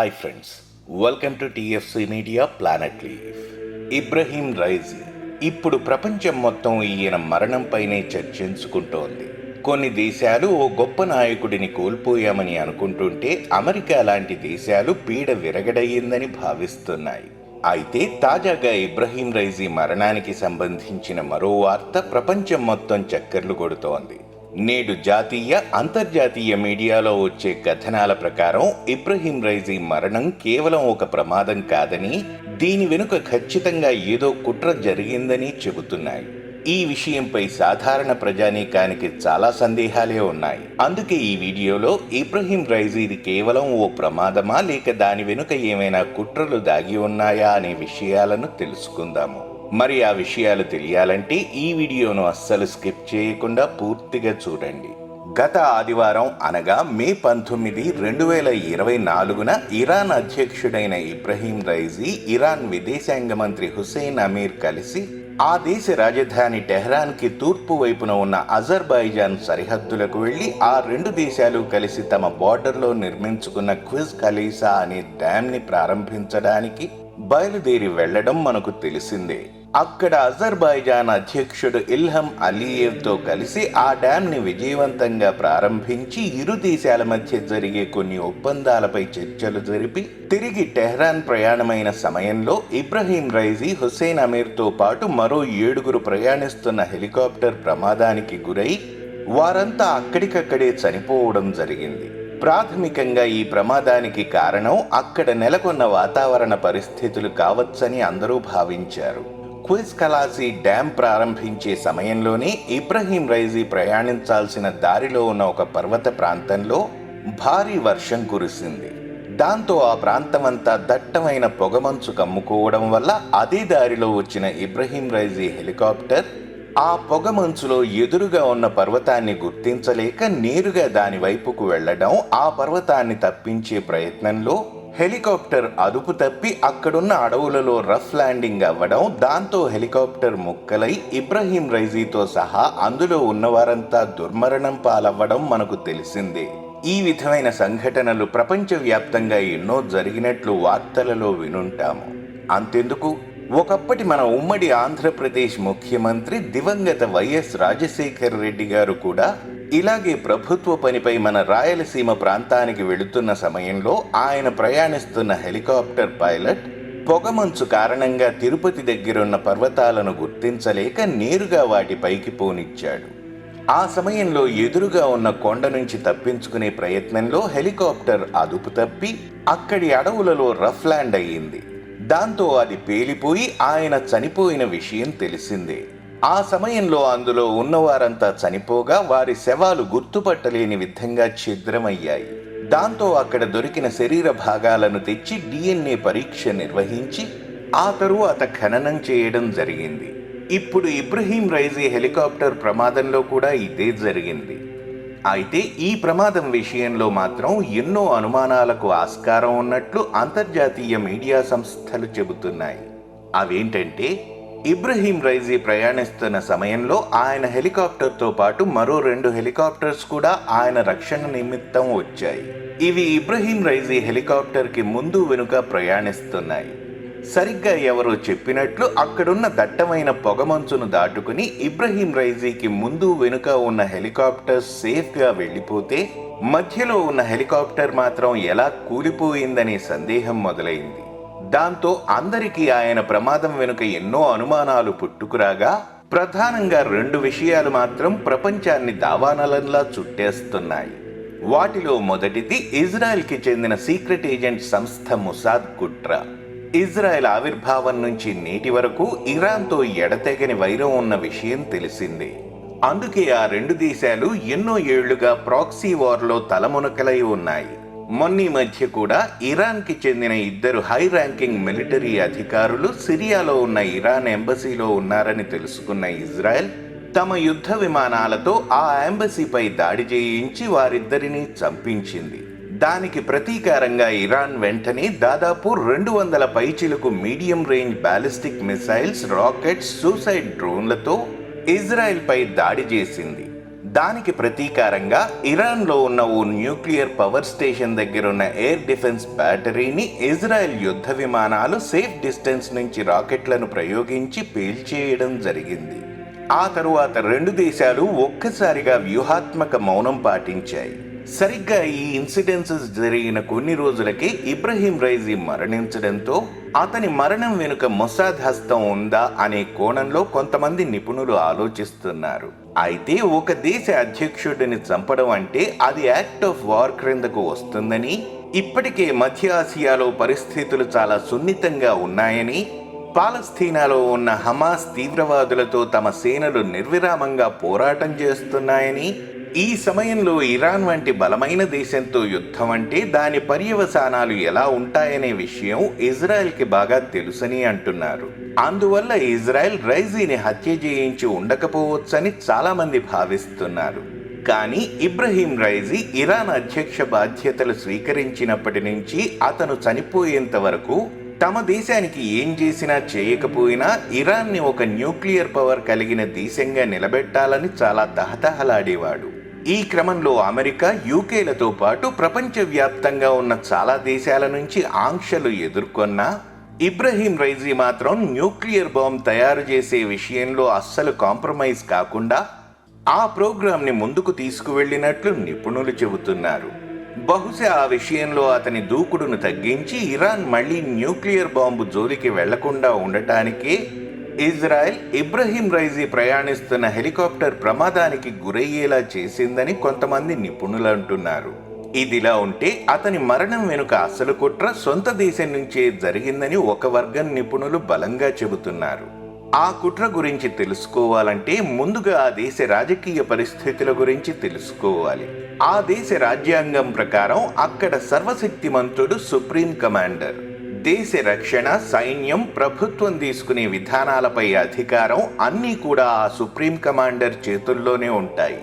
Hi friends welcome to TFC media planet leaf Ebrahim Raisi ఇప్పుడు ప్రపంచం మొత్తం ఈయన మరణంపైనే చర్చించుకుంటోంది. కొన్ని దేశాలు ఓ గొప్ప నాయకుడిని కోల్పోయామని అనుకుంటుంటే అమెరికా లాంటి దేశాలు పీడ విరగడయ్యిందని భావిస్తున్నాయి. అయితే తాజాగా ఇబ్రహీం రైజీ మరణానికి సంబంధించిన మరో వార్త ప్రపంచం మొత్తం చక్కర్లు కొడుతోంది. నేడు జాతీయ అంతర్జాతీయ మీడియాలో వచ్చే కథనాల ప్రకారం ఇబ్రహీం రైజీ మరణం కేవలం ఒక ప్రమాదం కాదని దీని వెనుక ఖచ్చితంగా ఏదో కుట్ర జరిగిందని చెబుతున్నాయి. ఈ విషయంపై సాధారణ ప్రజానీకానికి చాలా సందేహాలే ఉన్నాయి. అందుకే ఈ వీడియోలో ఇబ్రహీం రైజీది కేవలం ఓ ప్రమాదమా లేక దాని వెనుక ఏమైనా కుట్రలు దాగి ఉన్నాయా అనే విషయాలను తెలుసుకుందాము. మరి ఆ విషయాలు తెలియాలంటే ఈ వీడియోను అస్సలు స్కిప్ చేయకుండా పూర్తిగా చూడండి. గత ఆదివారం అనగా మే పంతొమ్మిది రెండు వేల ఇరవై నాలుగున ఇరాన్ అధ్యక్షుడైన ఇబ్రహీం రైజీ ఇరాన్ విదేశాంగ మంత్రి హుసేన్ అమీర్ కలిసి ఆ దేశ రాజధాని టెహ్రాన్కి తూర్పు వైపున ఉన్న అజర్బైజాన్ సరిహద్దులకు వెళ్ళి ఆ రెండు దేశాలు కలిసి తమ బార్డర్లో నిర్మించుకున్న క్విజ్ ఖలీసా అనే డ్యామ్ని ప్రారంభించడానికి బయలుదేరి వెళ్ళడం మనకు తెలిసిందే. అక్కడ అజర్బైజాన్ అధ్యక్షుడు ఇల్హం అలీయేవ్తో కలిసి ఆ డ్యామ్ని విజయవంతంగా ప్రారంభించి ఇరు దేశాల మధ్య జరిగే కొన్ని ఒప్పందాలపై చర్చలు జరిపి తిరిగి టెహ్రాన్ ప్రయాణమైన సమయంలో ఇబ్రహీం రైజీ హుసేన్ అమీర్తో పాటు మరో ఏడుగురు ప్రయాణిస్తున్న హెలికాప్టర్ ప్రమాదానికి గురై వారంతా అక్కడికక్కడే చనిపోవడం జరిగింది. ప్రాథమికంగా ఈ ప్రమాదానికి కారణం అక్కడ నెలకొన్న వాతావరణ పరిస్థితులు కావచ్చని అందరూ భావించారు. క్విజ్ కలాసి డ్యామ్ ప్రారంభించే సమయంలోనే ఇబ్రహీం రైజీ ప్రయాణించాల్సిన దారిలో ఉన్న ఒక పర్వత ప్రాంతంలో భారీ వర్షం కురిసింది. దాంతో ఆ ప్రాంతమంతా దట్టమైన పొగమంచు కమ్ముకోవడం వల్ల అదే దారిలో వచ్చిన ఇబ్రహీం రైజీ హెలికాప్టర్ ఆ పొగమంచులో ఎదురుగా ఉన్న పర్వతాన్ని గుర్తించలేక నేరుగా దాని వైపుకు వెళ్ళడం ఆ పర్వతాన్ని తప్పించే ప్రయత్నంలో హెలికాప్టర్ అదుపు తప్పి అక్కడున్న అడవులలో రఫ్ ల్యాండింగ్ అవ్వడం దాంతో హెలికాప్టర్ ముక్కలై ఇబ్రహీం రైజీతో సహా అందులో ఉన్నవారంతా దుర్మరణం పాలవ్వడం మనకు తెలిసిందే. ఈ విధమైన సంఘటనలు ప్రపంచవ్యాప్తంగా ఎన్నో జరిగినట్లు వార్తలలో వినుంటాము. అంతెందుకు? ఒకప్పటి మన ఉమ్మడి ఆంధ్రప్రదేశ్ ముఖ్యమంత్రి దివంగత వైఎస్ రాజశేఖర్ రెడ్డి గారు కూడా ఇలాగే ప్రభుత్వ పనిపై మన రాయలసీమ ప్రాంతానికి వెళుతున్న సమయంలో ఆయన ప్రయాణిస్తున్న హెలికాప్టర్ పైలట్ పొగమంచు కారణంగా తిరుపతి దగ్గరున్న పర్వతాలను గుర్తించలేక నేరుగా వాటి పైకి పోనిచ్చాడు. ఆ సమయంలో ఎదురుగా ఉన్న కొండ నుంచి తప్పించుకునే ప్రయత్నంలో హెలికాప్టర్ అదుపు తప్పి అక్కడి అడవులలో రఫ్ ల్యాండ్ అయ్యింది. దాంతో అది పేలిపోయి ఆయన చనిపోయిన విషయం తెలిసిందే. ఆ సమయంలో అందులో ఉన్నవారంతా చనిపోగా వారి శవాలు గుర్తుపట్టలేని విధంగా ఛిద్రమయ్యాయి. దాంతో అక్కడ దొరికిన శరీర భాగాలను తెచ్చి డిఎన్ఏ పరీక్ష నిర్వహించి ఆ తరువాత ఖననం చేయడం జరిగింది. ఇప్పుడు ఇబ్రహీం రైజీ హెలికాప్టర్ ప్రమాదంలో కూడా ఇదే జరిగింది. అయితే ఈ ప్రమాదం విషయంలో మాత్రం ఎన్నో అనుమానాలకు ఆస్కారం ఉన్నట్లు అంతర్జాతీయ మీడియా సంస్థలు చెబుతున్నాయి. అవేంటంటే ఇబ్రహీం రైజీ ప్రయాణిస్తున్న సమయంలో ఆయన హెలికాప్టర్తో పాటు మరో రెండు హెలికాప్టర్స్ కూడా ఆయన రక్షణ నిమిత్తం వచ్చాయి. ఇవి ఇబ్రహీం రైజీ హెలికాప్టర్కి ముందు వెనుక ప్రయాణిస్తున్నాయి. సరిగ్గా ఎవరో చెప్పినట్లు అక్కడున్న దట్టమైన పొగమంచును దాటుకుని ఇబ్రహీం రైజీకి ముందు వెనుక ఉన్న హెలికాప్టర్ సేఫ్గా వెళ్ళిపోతే మధ్యలో ఉన్న హెలికాప్టర్ మాత్రం ఎలా కూలిపోయిందనే సందేహం మొదలైంది. దాంతో అందరికీ ఆయన ప్రమాదం వెనుక ఎన్నో అనుమానాలు పుట్టుకురాగా ప్రధానంగా రెండు విషయాలు మాత్రం ప్రపంచాన్ని దావానలంలా చుట్టేస్తున్నాయి. వాటిలో మొదటిది ఇజ్రాయెల్కి చెందిన సీక్రెట్ ఏజెంట్ సంస్థ ముసాద్ కుట్ర. ఇజ్రాయెల్ ఆవిర్భావం నుంచి నేటి వరకు ఇరాన్తో ఎడతెగని వైరం ఉన్న విషయం తెలిసింది. అందుకే ఆ రెండు దేశాలు ఎన్నో ఏళ్ళుగా ప్రాక్సీ వార్లో తలమునకలై ఉన్నాయి. మొన్నీ మధ్య కూడా ఇరాన్కి చెందిన ఇద్దరు హై ర్యాంకింగ్ మిలిటరీ అధికారులు సిరియాలో ఉన్న ఇరాన్ ఎంబసీలో ఉన్నారని తెలుసుకున్న ఇజ్రాయెల్ తమ యుద్ధ విమానాలతో ఆ ఎంబసీపై దాడి చేయించి వారిద్దరిని చంపించింది. దానికి ప్రతీకారంగా ఇరాన్ వెంటనే దాదాపు రెండు వందల పైచిలకు medium range ballistic missiles rockets suicide డ్రోన్లతో ఇజ్రాయెల్పై దాడి చేసింది. దానికి ప్రతీకారంగా ఇరాన్లో ఉన్న ఓ న్యూక్లియర్ పవర్ స్టేషన్ దగ్గర ఉన్న ఎయిర్ డిఫెన్స్ బ్యాటరీని ఇజ్రాయెల్ యుద్ధ విమానాలు సేఫ్ డిస్టెన్స్ నుంచి రాకెట్లను ప్రయోగించి పేల్చేయడం జరిగింది. ఆ తరువాత రెండు దేశాలు ఒక్కసారిగా వ్యూహాత్మక మౌనం పాటించాయి. సరిగ్గా ఈ ఇన్సిడెన్సెస్ జరిగిన కొన్ని రోజులకే ఇబ్రహీం రైజీ మరణించడంతో అతని మరణం వెనుక మొసాద్ హస్తం ఉందా అనే కోణంలో కొంతమంది నిపుణులు ఆలోచిస్తున్నారు. అయితే ఒక దేశ అధ్యక్షుడిని చంపడం అంటే అది యాక్ట్ ఆఫ్ వార్ క్రిందకు వస్తుందని ఇప్పటికే మధ్య ఆసియాలో పరిస్థితులు చాలా సున్నితంగా ఉన్నాయని పాలస్తీనాలో ఉన్న హమాస్ తీవ్రవాదులతో తమ సేనలు నిర్విరామంగా పోరాటం చేస్తున్నాయని ఈ సమయంలో ఇరాన్ వంటి బలమైన దేశంతో యుద్ధం అంటే దాని పర్యవసానాలు ఎలా ఉంటాయనే విషయం ఇజ్రాయెల్కి బాగా తెలుసని అంటున్నారు. అందువల్ల ఇజ్రాయెల్ రైజీని హత్య చేయించి ఉండకపోవచ్చని చాలామంది భావిస్తున్నారు. కానీ ఇబ్రహీం రైజీ ఇరాన్ అధ్యక్ష బాధ్యతలు స్వీకరించినప్పటి నుంచి అతను చనిపోయేంత వరకు తమ దేశానికి ఏం చేసినా చేయకపోయినా ఇరాన్ని ఒక న్యూక్లియర్ పవర్ కలిగిన దేశంగా నిలబెట్టాలని చాలా తహతహలాడేవాడు. ఈ క్రమంలో అమెరికా యూకేలతో పాటు ప్రపంచవ్యాప్తంగా ఉన్న చాలా దేశాల నుంచి ఆంక్షలు ఎదుర్కొన్నా ఇబ్రహీం రైజీ మాత్రం న్యూక్లియర్ బాంబ్ తయారు చేసే విషయంలో అస్సలు కాంప్రమైజ్ కాకుండా ఆ ప్రోగ్రాంని ముందుకు తీసుకువెళ్ళినట్లు నిపుణులు చెబుతున్నారు. బహుశా ఆ విషయంలో అతని దూకుడును తగ్గించి ఇరాన్ మళ్ళీ న్యూక్లియర్ బాంబు జోలికి వెళ్ళకుండా ఉండటానికే ఇజ్రాయెల్ ఇబ్రహీం రైజీ ప్రయాణిస్తున్న హెలికాప్టర్ ప్రమాదానికి గురయ్యేలా చేసిందని కొంతమంది నిపుణులు అంటున్నారు. ఇదిలా ఉంటే అతని మరణం వెనుక అసలు కుట్ర సొంత దేశం నుంచే జరిగిందని ఒక వర్గం నిపుణులు బలంగా చెబుతున్నారు. ఆ కుట్ర గురించి తెలుసుకోవాలంటే ముందుగా ఆ దేశ రాజకీయ పరిస్థితుల గురించి తెలుసుకోవాలి. ఆ దేశ రాజ్యాంగం ప్రకారం అక్కడ సర్వశక్తిమంతుడు సుప్రీం కమాండర్. దేశ రక్షణ సైన్యం ప్రభుత్వం తీసుకునే విధానాలపై అధికారం అన్నీ కూడా ఆ సుప్రీం కమాండర్ చేతుల్లోనే ఉంటాయి.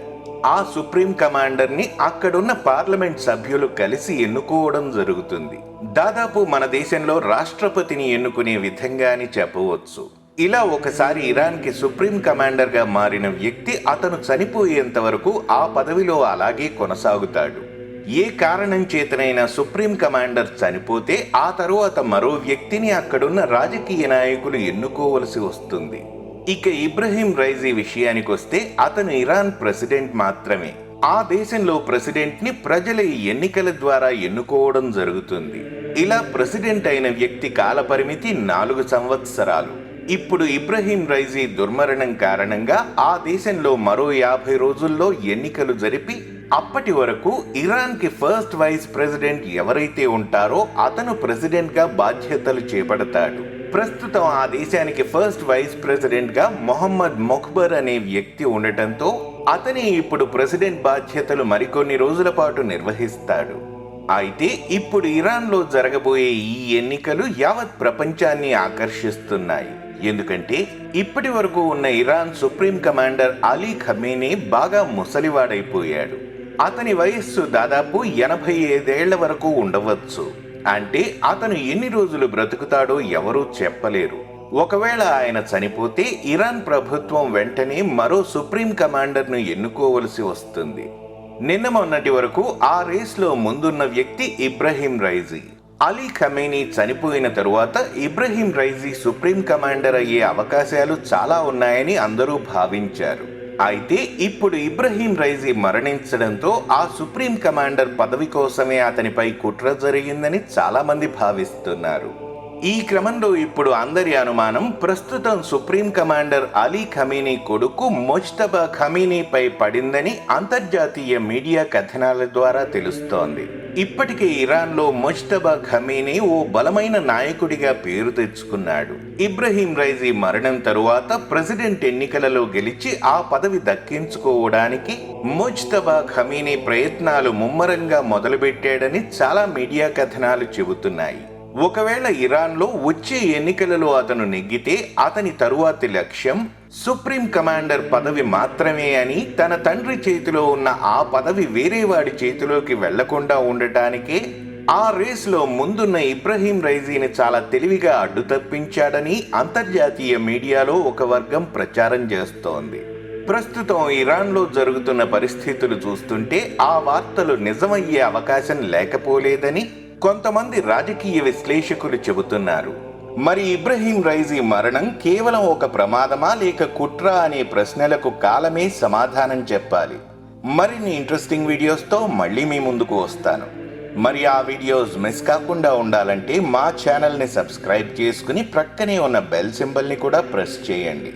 ఆ సుప్రీం కమాండర్ని అక్కడున్న పార్లమెంట్ సభ్యులు కలిసి ఎన్నుకోవడం జరుగుతుంది. దాదాపు మన దేశంలో రాష్ట్రపతిని ఎన్నుకునే విధంగా అని చెప్పవచ్చు. ఇలా ఒకసారి ఇరాన్కి సుప్రీం కమాండర్గా మారిన వ్యక్తి అతను చనిపోయేంత వరకు ఆ పదవిలో అలాగే కొనసాగుతాడు. ఏ కారణం చేతనైనా సుప్రీం కమాండర్ చనిపోతే ఆ తరువాత మరో వ్యక్తిని అక్కడున్న రాజకీయ నాయకులు ఎన్నుకోవలసి వస్తుంది. ఇక ఇబ్రహీం రైజీ విషయానికి వస్తే అతను ఇరాన్ ప్రెసిడెంట్ మాత్రమే. ఆ దేశంలో ప్రెసిడెంట్ని ప్రజల ఎన్నికల ద్వారా ఎన్నుకోవడం జరుగుతుంది. ఇలా ప్రెసిడెంట్ అయిన వ్యక్తి కాల పరిమితి నాలుగు సంవత్సరాలు. ఇప్పుడు ఇబ్రహీం రైజీ దుర్మరణం కారణంగా ఆ దేశంలో మరో యాభై రోజుల్లో ఎన్నికలు జరిపి అప్పటి వరకు ఇరాన్కి ఫస్ట్ వైస్ ప్రెసిడెంట్ ఎవరైతే ఉంటారో అతను ప్రెసిడెంట్గా బాధ్యతలు చేపడతాడు. ప్రస్తుతం ఆ దేశానికి ఫస్ట్ వైస్ ప్రెసిడెంట్గా మొహమ్మద్ మొక్బర్ అనే వ్యక్తి ఉండటంతో అతని ఇప్పుడు ప్రెసిడెంట్ బాధ్యతలు మరికొన్ని రోజుల పాటు నిర్వహిస్తాడు. అయితే ఇప్పుడు ఇరాన్లో జరగబోయే ఈ ఎన్నికలు యావత్ ప్రపంచాన్ని ఆకర్షిస్తున్నాయి. ఎందుకంటే ఇప్పటి వరకు ఉన్న Iran supreme commander Ali Khamenei బాగా ముసలివాడైపోయాడు. అతని వయస్సు దాదాపు ఎనభై ఐదేళ్ళ వరకు ఉండవచ్చు. అంటే అతను ఎన్ని రోజులు బ్రతుకుతాడో ఎవరూ చెప్పలేరు. ఒకవేళ ఆయన చనిపోతే ఇరాన్ ప్రభుత్వం వెంటనే మరో సుప్రీం కమాండర్ను ఎన్నుకోవలసి వస్తుంది. నిన్న మొన్నటి వరకు ఆ రేస్లో ముందున్న వ్యక్తి ఇబ్రహీం రైజీ. అలీ ఖమేనీ చనిపోయిన తరువాత ఇబ్రహీం రైజీ సుప్రీం కమాండర్ అయ్యే అవకాశాలు చాలా ఉన్నాయని అందరూ భావించారు. అయితే ఇప్పుడు ఇబ్రహీం రైజీ మరణించడంతో ఆ సుప్రీం కమాండర్ పదవి కోసమే అతనిపై కుట్ర జరిగిందని చాలా మంది భావిస్తున్నారు. ఈ క్రమంలో ఇప్పుడు అందరి అనుమానం ప్రస్తుతం సుప్రీం కమాండర్ అలీ ఖమీనీ కొడుకు మొజ్తబా ఖమీనీపై పడిందని అంతర్జాతీయ మీడియా కథనాల ద్వారా తెలుస్తోంది. ఇప్పటికే ఇరాన్లో మొజ్తబా ఖమీనీ ఓ బలమైన నాయకుడిగా పేరు తెచ్చుకున్నాడు. ఇబ్రహీం రైజీ మరణం తరువాత ప్రెసిడెంట్ ఎన్నికలలో గెలిచి ఆ పదవి దక్కించుకోవడానికి మొజ్తబా ఖమీనీ ప్రయత్నాలు ముమ్మరంగా మొదలుపెట్టాడని చాలా మీడియా కథనాలు చెబుతున్నాయి. ఒకవేళ ఇరాన్లో వచ్చే ఎన్నికలలో అతను నెగ్గితే అతని తరువాతి లక్ష్యం సుప్రీం కమాండర్ పదవి మాత్రమే అని తన తండ్రి చేతిలో ఉన్న ఆ పదవి వేరే వాడి చేతిలోకి వెళ్ళకుండా ఉండటానికే ఆ రేస్లో ముందున్న ఇబ్రహీం రైజీని చాలా తెలివిగా అడ్డు తప్పించాడని అంతర్జాతీయ మీడియాలో ఒక వర్గం ప్రచారం చేస్తోంది. ప్రస్తుతం ఇరాన్లో జరుగుతున్న పరిస్థితులు చూస్తుంటే ఆ వార్తలు నిజమయ్యే అవకాశం లేకపోలేదని కొంతమంది రాజకీయ విశ్లేషకులు చెబుతున్నారు మరి ఇబ్రహీం రైజీ మరణం కేవలం ఒక ప్రమాదమా లేక కుట్ర అనే ప్రశ్నలకు కాలమే సమాధానం చెప్పాలి. మరిన్ని ఇంట్రెస్టింగ్ వీడియోస్తో మళ్ళీ మీ ముందుకు వస్తాను. మరి ఆ వీడియోస్ మిస్ కాకుండా ఉండాలంటే మా ఛానల్ని సబ్స్క్రైబ్ చేసుకుని ప్రక్కనే ఉన్న బెల్ సింబల్ని కూడా ప్రెస్ చేయండి.